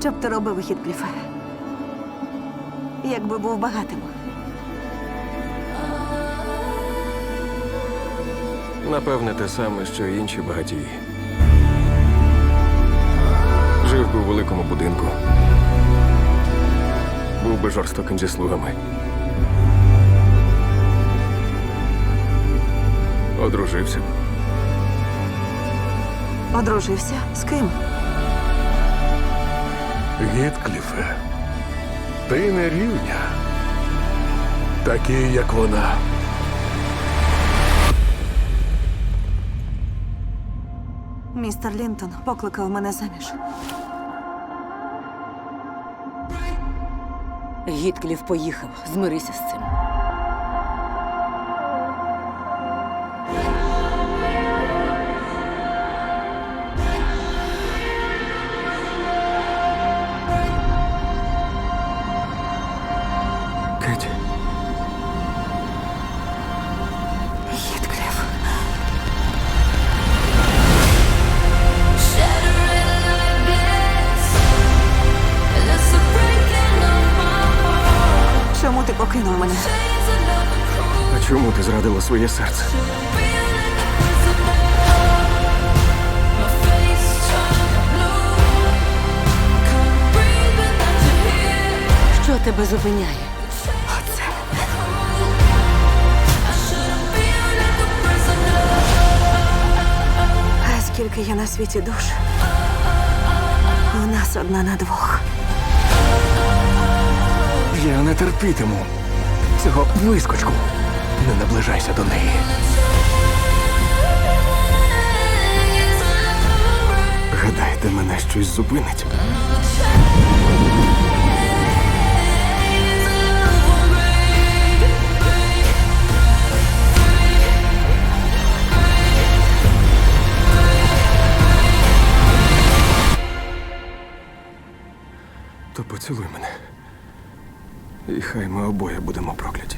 Що б ти робив, Хіткліфе? Якби був багатим. Напевне, те саме, що й інші багатії. Жив би у великому будинку. Був би жорстоким зі слугами. Одружився. Одружився з ким? Гіткліфе, ти не рівня. Такий, як вона. Містер Лінтон покликав мене заміж. Гіткліф поїхав. Змирися з цим. Покинув мене? А чому ти зрадила своє серце? Що тебе зупиняє? Оце. А скільки є на світі душ? У нас одна на двох. Я не терпітиму цього вискочку. Не наближайся до неї. Гадаєте, мене щось зупинить? То поцілуй мене. І хай ми обоє будемо прокляті.